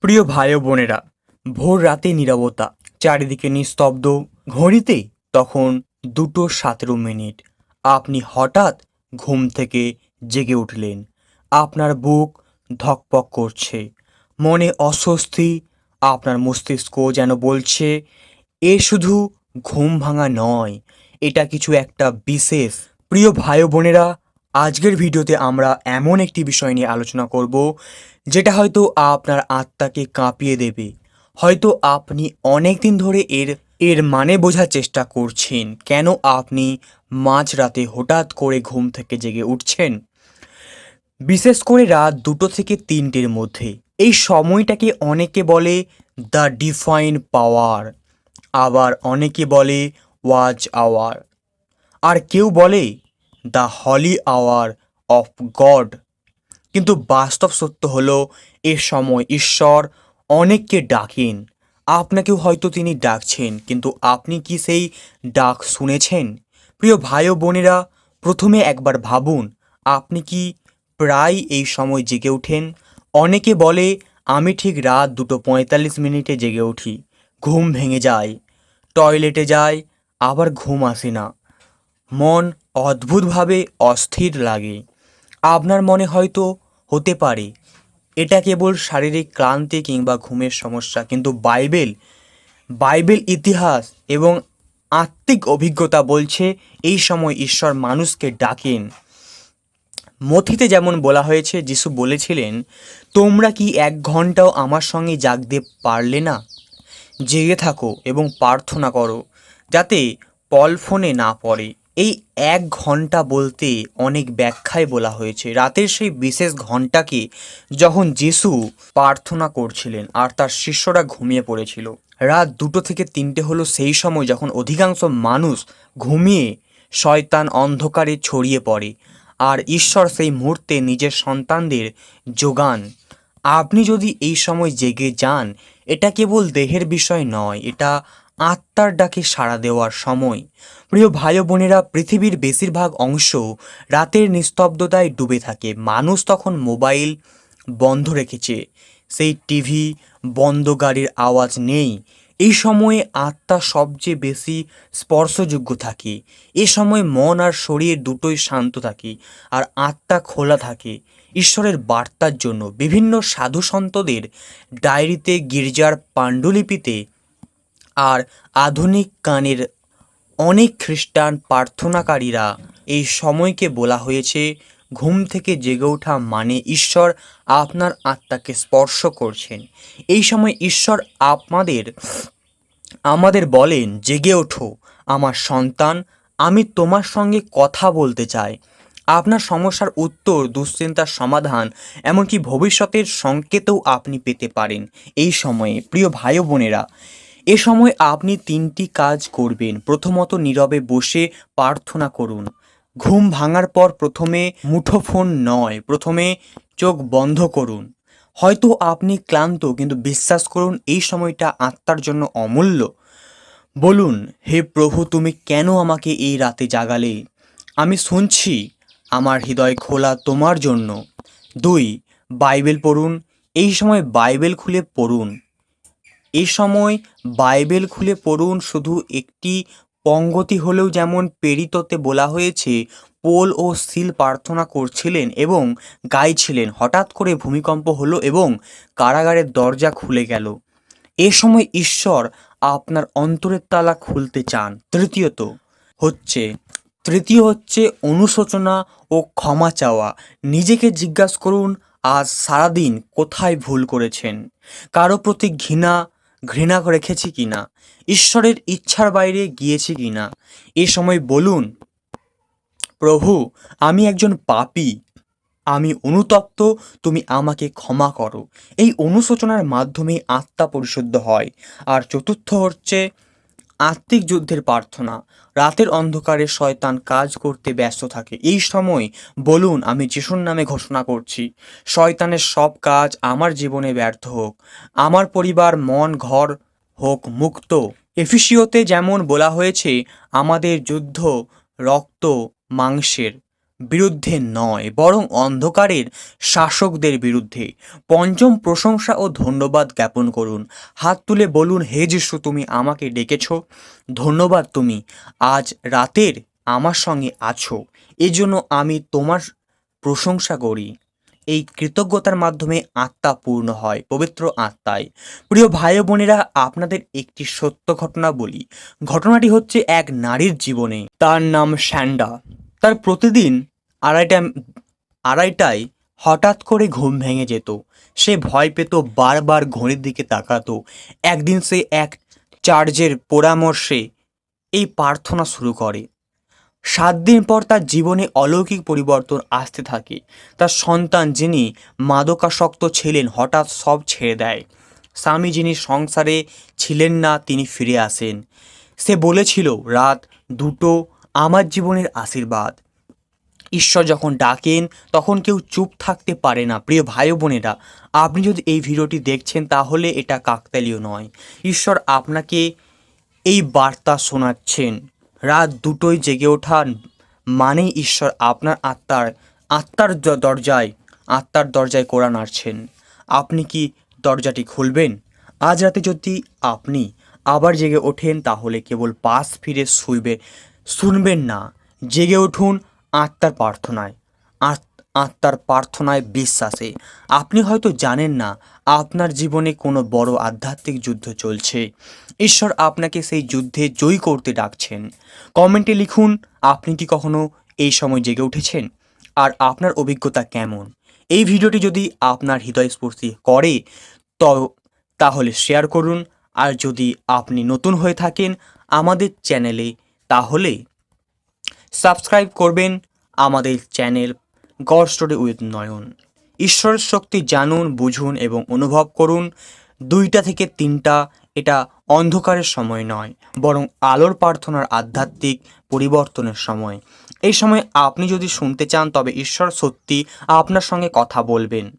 প্রিয় ভাই বোনেরা, ভোর রাতে নীরবতা, চারিদিকে নিস্তব্ধ ঘড়িতে তখন দুটো সতেরো মিনিট। আপনি হঠাৎ ঘুম থেকে জেগে উঠলেন। আপনার বুক ধকপক করছে। মনে অস্বস্তি আপনার মস্তিষ্ক যেন বলছে, এ শুধু ঘুম ভাঙা নয়, এটা কিছু একটা বিশেষ। প্রিয় ভাই বোনেরা আজকের ভিডিওতে আমরা এমন একটি বিষয় নিয়ে আলোচনা করব, যেটা হয়তো আপনার আত্মাকে কাঁপিয়ে দেবে। হয়তো আপনি অনেক দিন ধরে এর এর মানে বোঝার চেষ্টা করছেন, কেন আপনি মাঝরাতে হঠাৎ করে ঘুম থেকে জেগে উঠছেন? বিশেষ করে রাত দুটো থেকে তিনটের মধ্যে। এই সময়টাকে অনেকে বলে দ্য ডিফাইন পাওয়ার, আবার অনেকে বলে ওয়াচ আওয়ার। আর কেউ বলে the holy hour of God. কিন্তু বাস্তব সত্য হলো, এ সময় ঈশ্বর অনেককে ডাকেন। আপনাকেও হয়তো তিনি ডাকছেন, কিন্তু আপনি কি সেই ডাক শুনেছেন? প্রিয় ভাই ও বোনেরা, প্রথমে একবার ভাবুন, আপনি কি প্রায় এই সময় জেগে ওঠেন? অনেকে বলে, আমি ঠিক রাত দুটো পঁয়তাল্লিশ মিনিটে জেগে উঠি, ঘুম ভেঙে যায়, টয়লেটে যায় আবার ঘুম আসে না। মন অদ্ভুতভাবে অস্থির লাগে। আপনার মনে হয়তো হতে পারে, এটা কেবল শারীরিক ক্লান্তি কিংবা ঘুমের সমস্যা, কিন্তু বাইবেল বাইবেল ইতিহাস এবং আত্মিক অভিজ্ঞতা বলছে এই সময় ঈশ্বর মানুষকে ডাকেন। মথিতে যেমন বলা হয়েছে, যিশু বলেছিলেন, তোমরা কি এক ঘন্টাও আমার সঙ্গে জাগতে পারলে না? জেগে থাকো এবং প্রার্থনা করো, যাতে পল ফোনে না পড়ে। এই এক ঘণ্টা বলতে অনেক ব্যাখ্যায় বলা হয়েছে। রাতের সেই বিশেষ ঘন্টাকে যখন যিশু প্রার্থনা করছিলেন আর তার শিষ্যরা ঘুমিয়ে পড়েছিল। রাত দুটো থেকে তিনটে হলো সেই সময় যখন অধিকাংশ মানুষ ঘুমিয়ে শয়তান অন্ধকারে ছড়িয়ে পড়ে আর ঈশ্বর সেই মুহূর্তে নিজের সন্তানদের যোগান। আপনি যদি এই সময় জেগে যান, এটা কেবল দেহের বিষয় নয়, এটা আত্মার ডাকে সাড়া দেওয়ার সময়। প্রিয় ভাই বোনেরা পৃথিবীর বেশিরভাগ অংশ রাতের নিস্তব্ধতায় ডুবে থাকে। মানুষ তখন মোবাইল বন্ধ রেখেছে। সেই টিভি বন্ধ গাড়ির আওয়াজ নেই। এই সময়ে আত্মা সবচেয়ে বেশি স্পর্শযোগ্য থাকে। এ সময় মন আর শরীর দুটোই শান্ত থাকে আর আত্মা খোলা থাকে ঈশ্বরের বার্তার জন্য। বিভিন্ন সাধু সন্তদের ডায়েরিতে গির্জার পাণ্ডুলিপিতে আর আধুনিক গানের অনেক খ্রিস্টান প্রার্থনাকারীরা এই সময়কে বলা হয়েছে, ঘুম থেকে জেগে ওঠা মানে ঈশ্বর আপনার আত্মাকে স্পর্শ করছেন। এই সময় ঈশ্বর আপনাদের, আমাদের বলেন, জেগে ওঠো, আমার সন্তান, আমি তোমার সঙ্গে কথা বলতে চাই। আপনার সমস্যার উত্তর, দুশ্চিন্তার সমাধান, এমনকি ভবিষ্যতের সংকেতও আপনি পেতে পারেন। এই সময়ে, প্রিয় ভাই বোনেরা এ সময় আপনি তিনটি কাজ করবেন। প্রথমত নীরবে বসে প্রার্থনা করুন। ঘুম ভাঙার পর প্রথমে মুঠোফোন নয়, প্রথমে চোখ বন্ধ করুন। হয়তো আপনি ক্লান্ত, কিন্তু বিশ্বাস করুন, এই সময়টা আত্মার জন্য অমূল্য। বলুন, হে প্রভু, তুমি কেন আমাকে এই রাতে জাগালে? আমি শুনছি আমার হৃদয় খোলা তোমার জন্য। দুই, বাইবেল পড়ুন। এই সময় বাইবেল খুলে পড়ুন। এই সময় বাইবেল খুলে পড়ুন, শুধু একটি পঙ্গতি হলেও যেমন পেরিততে বলা হয়েছে, পোল ও সিল প্রার্থনা করছিলেন এবং গাইছিলেন। হঠাৎ করে ভূমিকম্প হলো এবং কারাগারের দরজা খুলে গেল। এ সময় ঈশ্বর আপনার অন্তরের তালা খুলতে চান। তৃতীয়ত হচ্ছে, তৃতীয় হচ্ছে অনুশোচনা ও ক্ষমা চাওয়া। নিজেকে জিজ্ঞাসা করুন, আজ সারাদিন কোথায় ভুল করেছেন? কারও প্রতি ঘৃণা ঘৃণা রেখেছি কি না? ঈশ্বরের ইচ্ছার বাইরে গিয়েছি কি না? এ সময় বলুন, প্রভু, আমি একজন পাপি। আমি অনুতপ্ত, তুমি আমাকে ক্ষমা করো। এই অনুশোচনার মাধ্যমে আত্মা পরিশুদ্ধ হয়। আর চতুর্থ হচ্ছে আত্মিক যুদ্ধের প্রার্থনা। রাতের অন্ধকারে শয়তান কাজ করতে ব্যস্ত থাকে। এই সময় বলুন, আমি যিশুর নামে ঘোষণা করছি। শয়তানের সব কাজ আমার জীবনে ব্যর্থ হোক। আমার পরিবার, মন, ঘর হোক মুক্ত। এফিসিওতে যেমন বলা হয়েছে, আমাদের যুদ্ধ রক্ত মাংসের। বিরুদ্ধে নয়, বরং অন্ধকারের শাসকদের বিরুদ্ধে। পঞ্চম প্রশংসা ও ধন্যবাদ জ্ঞাপন করুন। হাত তুলে বলুন, হে যিশু, তুমি আমাকে ডেকেছ। ধন্যবাদ তুমি, আজ রাতের আমার সঙ্গে আছো। এজন্য আমি তোমার প্রশংসা করি। এই কৃতজ্ঞতার মাধ্যমে আত্মা পূর্ণ হয়, পবিত্র আত্মায়। প্রিয় ভাই বোনেরা, আপনাদের একটি সত্য ঘটনা বলি। ঘটনাটি হচ্ছে এক নারীর জীবনে। তার নাম স্যান্ডা। তার প্রতিদিন আড়াইটা, আড়াইটায় হঠাৎ করে ঘুম ভেঙে যেত। সে ভয় পেত, বারবার ঘড়ির দিকে তাকাতো। একদিন সে এক চার্জের পরামর্শে এই প্রার্থনা শুরু করে। সাত দিন পর তার জীবনে অলৌকিক পরিবর্তন আসতে থাকে। তার সন্তান যিনি মাদকাসক্ত ছিলেন, হঠাৎ সব ছেড়ে দেয়। স্বামী যিনি সংসারে ছিলেন না, তিনি ফিরে আসেন। সে বলেছিল, রাত দুটো, আমার জীবনের আশীর্বাদ। ঈশ্বর যখন ডাকেন, তখন কেউ চুপ থাকতে পারে না। প্রিয় ভাই বোনেরা, আপনি যদি এই ভিডিওটি দেখছেন, তাহলে এটা কাকতালীয় নয়। ঈশ্বর আপনাকে এই বার্তা শোনাচ্ছেন, রাত দুটোই জেগে ওঠান মানেই ঈশ্বর আপনার আত্মার আত্মার দরজায় আত্মার দরজায় কোরআ নাড়ছেন। আপনি কি দরজাটি খুলবেন? আজ রাতে যদি আপনি আবার জেগে ওঠেন, তাহলে কেবল পাশ ফিরে শুইবে, শুনবেন না। জেগে উঠুন আত্মার প্রার্থনায়, আত- আত্মার প্রার্থনায় বিশ্বাসে। আপনি হয়তো জানেন না, আপনার জীবনে কোনো বড় আধ্যাত্মিক যুদ্ধ চলছে। ঈশ্বর আপনাকে সেই যুদ্ধে জয়ী করতে ডাকছেন। কমেন্টে লিখুন, আপনি কি কখনো এই সময় জেগে উঠেছেন? আর আপনার অভিজ্ঞতা কেমন? এই ভিডিওটি যদি আপনার হৃদয়স্পর্শী করে তো তাহলে শেয়ার করুন। আর যদি আপনি নতুন হয়ে থাকেন আমাদের চ্যানেলে, তাহলে সাবস্ক্রাইব করবেন আমাদের channel God story with Nayan. ঈশ্বরের শক্তি জানুন, বুঝুন এবং অনুভব করুন। দুইটা থেকে তিনটা এটা অন্ধকারের সময় নয়, বরং আলোর প্রার্থনার আধ্যাত্মিক পরিবর্তনের সময়। এই সময় আপনি যদি শুনতে চান তবে ঈশ্বর সত্যি আপনার সঙ্গে কথা বলবেন।